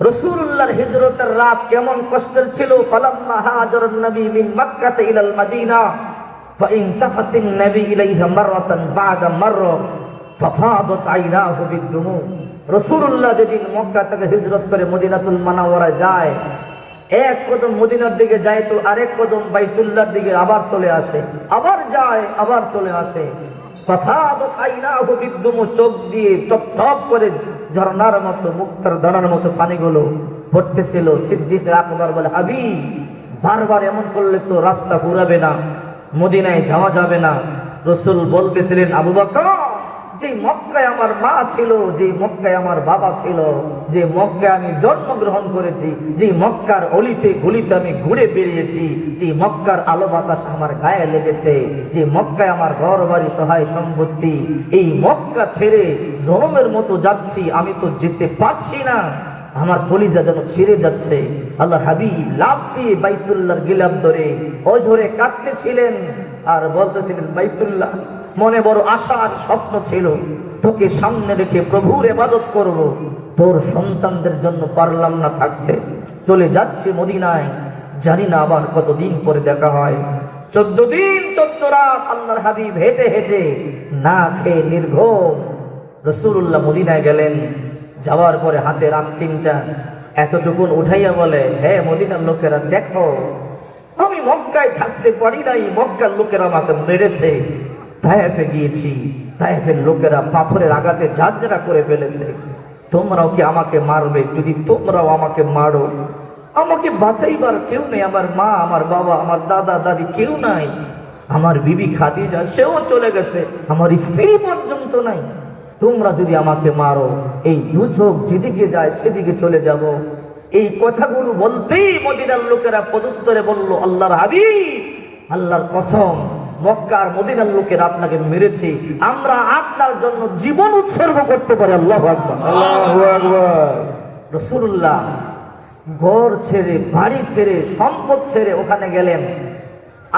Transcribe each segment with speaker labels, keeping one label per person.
Speaker 1: রসুল্লাহর হিজরতের রাত কেমন কষ্টের ছিল ফালাম্মা হাজার নবী মিন মক্কাতে ইলাল মদিনা فإن تفت النبي إليها مرة بعد مرة ففاضت عيناه بالدموع রসুল্লাহ যেদিন মক্কা থেকে হিজরত করে মদিনাতুল মানাওয়ারা যায় এক কদম মদিনার দিকে যায় তো আরেক কদম বাইতুল্লাহর দিকে আবার চলে আসে আবার যায় আবার চলে আসে তথাগত আইনাহু বিদ্যুমু চোখ দিয়ে টপ টপ করে ঝর্ণার মতো, মুক্তার ধরার মতো পানিগুলো পড়তেছিল সিদ্দিক আকবর বলে হাবি বারবার এমন করলে তো রাস্তা ঘুরাবে না, মদিনায় যাওয়া যাবে না। রসুল বলতেছিলেন, আবু বকর যে মক্কায় আমার মা ছিল যে মক্কায় আমার বাবা ছিল, যে মক্কায় আমি জন্মগ্রহণ করেছি যে মক্কার অলিতে গলিতে আমি ঘুরে বেরিয়েছি যে মক্কার আলো বাতাস আমার গায়ে লেগেছে যে মক্কায় আমার ঘর বাড়ি সহায় সম্পত্তি, এই মক্কা ছেড়ে জনমের মতো যাচ্ছি, আমি তো যেতে পারছি না। আমার কলিজা যেন ছিঁড়ে যাচ্ছে। আল্লাহ হাবিব লাভ দিয়ে বাইতুল্লাহর গিলাপ ধরে অঝরে কাঁদতেছিলেন আর বলতেছিলেন, বাইতুল্লাহ মনে বড় আশা আর স্বপ্ন ছিল। তোকে সামনে রেখে প্রভুর এবাদত করব। তোর সন্তানদের জন্য পারলাম না থাকতে। চলে যাচ্ছে মদিনায়। জানি না আবার কতদিন পরে দেখা হয়। চোদ্দ দিন, চোদ্দ রাত আল্লাহর হাবিব হেঁটে হেঁটে না খেয়ে নির্ঘুম রসুল্লাহ মদিনায় গেলেন। যাওয়ার পরে হাতে রাস্তিনটা এতটুকুন উঠাইয়া বলে, হে মদিনার লোকেরা, দেখো, আমি মক্কায় থাকতে পারি নাই। মক্কার লোকেরা আমাকে মেরেছে। তায়েফে গিয়েছি তায়েফের লোকেরা পাথরের আঘাতে ঝাঁঝরা করে ফেলেছে। তোমরাও কি আমাকে মারবে? যদি তোমরাও আমাকে মারো, আমাকে বাঁচাইবার কেউ নেই। আমার মা, আমার বাবা, আমার দাদা, দাদি কেউ নাই। আমার বিবি খাদিজা, সেও চলে গেছে। আমার স্ত্রী পর্যন্ত নাই। তোমরা যদি আমাকে মারো, এই দু চোখ যেদিকে যায় সেদিকে চলে যাব। এই কথাগুলো বলতেই মদিনার লোকেরা পদুত্তরে বলল, আল্লাহর হাবিব, আল্লাহর কসম মক্কার মদিনার লোকের আপনাকে মেরেছি। আমরা আপনার জন্য জীবন উৎসর্গ করতে পারি আল্লাহ রসুল্লাহ ঘর ছেড়ে বাড়ি ছেড়ে সম্পদ ছেড়ে ওখানে গেলেন।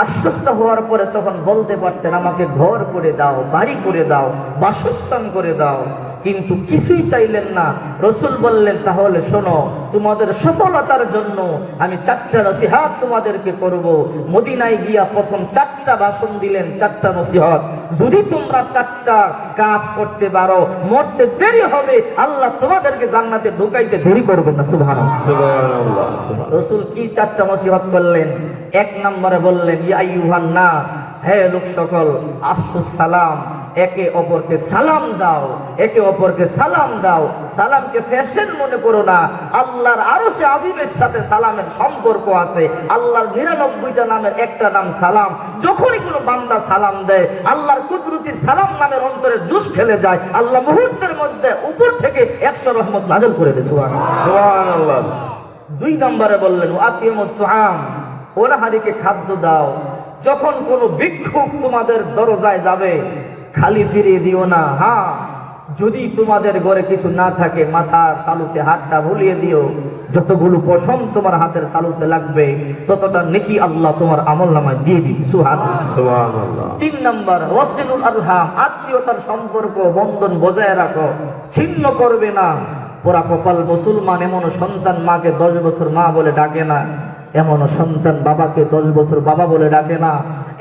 Speaker 1: আশ্বস্ত হওয়ার পরে তখন বলতে পারছেন আমাকে ঘর করে দাও বাড়ি করে দাও বাসস্থান করে দাও। কিন্তু কিছুই চাইলেন না। রসুল বললেন তাহলে শোনো তোমাদের সফলতার জন্য আমি চারটা নসিহাত তোমাদেরকে করব। মদিনায় গিয়া প্রথম চারটা ভাষণ দিলেন চারটা নসিহত। যদি তোমরা চারটা কাজ করতে পারো মরতে দেরি হবে আল্লাহ তোমাদেরকে জান্নাতে ঢুকাইতে দেরি করবেন না। সুবহানাল্লাহ। রসুল কি চারটা নসিহত করলেন? এক নম্বরে বললেন ইয়া আইয়ুহান নাস হে লোক সকল আফসুস সালাম একে অপরকে সালাম দাও একে অপরকে সালাম দাও। সালামকে ফ্যাশন মনে করো না আল্লাহর আরও সে আজিমের সাথে সালামের সম্পর্ক আছে। আল্লাহর নিরানব্বইটা নামের একটা নাম সালাম। যখনই কোনো বান্দা সালাম দেয় আল্লাহর কুদরতি সালাম নামের অন্তরে জুস খেলে যায়। আল্লাহ মুহূর্তের মধ্যে উপর থেকে একশো রহমত নাজল করে দেয় দুই নম্বরে বললেন আম ওনাহারিকে খাদ্য দাও। যখন কোনো ভিক্ষুক তোমাদের দরজায় যাবে খালি ফিরিয়ে দিও না। হ্যাঁ যদি তোমাদের ঘরে কিছু না থাকে মাথার তালুতে হাতটা ভুলিয়ে দিও। যতগুলো পশম তোমার হাতের তালুতে লাগবে ততটা নেকি আল্লাহ তোমার আমল নামায় দিয়ে সুহান
Speaker 2: সুবহানাল্লাহ।
Speaker 1: তিন নম্বর ওয়াসিলুল আরহাম আত্মীয়তার সম্পর্ক বন্ধন বজায় রাখো। ছিন্ন করবে না। পোড়া কপাল মুসলমান এমন সন্তান মাকে দশ বছর মা বলে ডাকে না। এমন সন্তান বাবাকে দশ বছর বাবা বলে ডাকে না।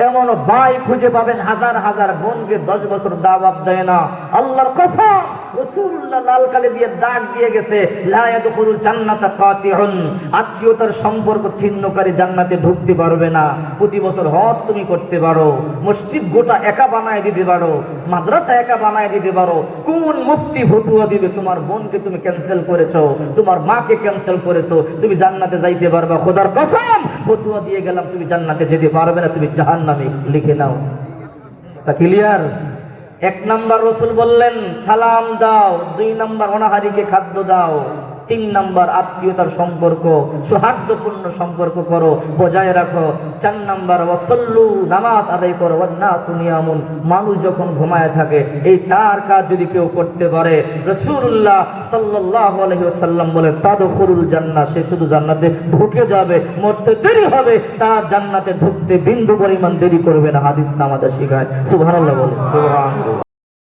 Speaker 1: এমন ভাই খুঁজে পাবেন হাজার হাজার বোনকে দশ বছর দাওয়াত দেয় না। আল্লাহর কসম। রাসূলুল্লাহ লাল কালি দিয়ে দাগ দিয়ে গেছে, লা ইয়াদখুলুল জান্নাতা কাতিউন। আত্মীয়তার সম্পর্ক ছিন্নকারী জান্নাতে ঢুকতে পারবে না। প্রতি বছর হজ তুমি করতে পারো, মসজিদ গোটা একা বানায় দিতে পারো, মাদ্রাসা একা বানায় দিতে পারো। কোন মুফতি ফতুয়া দিবে? তোমার বোনকে তুমি ক্যান্সেল করেছ, তোমার মাকে ক্যান্সেল করেছ, তুমি জান্নাতে যাইতে পারবে। খোদার কসম, ফতুয়া দিয়ে গেলাম, তুমি জান্নাতে যেতে পারবে না, তুমি জাহান্নামে লিখে নাও। তা ক্লিয়ার এক নাম্বার রসুল বললেন সালাম দাও দুই নাম্বার অনাহারিকে খাদ্য দাও। তিন নাম্বার আত্মীয়তার সম্পর্ক, সৌহার্দ্যপূর্ণ সম্পর্ক করো, বজায় রাখো। চার নাম্বার, ওয়াসল্লু নামাজ আদায় করো ওয়ান্না সুনিয়ামুন মানুষ যখন ঘুমায় থাকে, এই চার কাজ যদি কেউ করতে পারে রসুল্লাহ সাল্লাল্লাহু আলাইহি ওয়াসাল্লাম বলে তাদখুলুল জান্নাহ সে শুধু জান্নাতে ঢুকে যাবে, মরতে দেরি হবে, তার জান্নাতে ঢুকতে বিন্দু পরিমাণ দেরি করবে না। হাদিস আমাদের শিখায়। সুবহানাল্লাহ বলে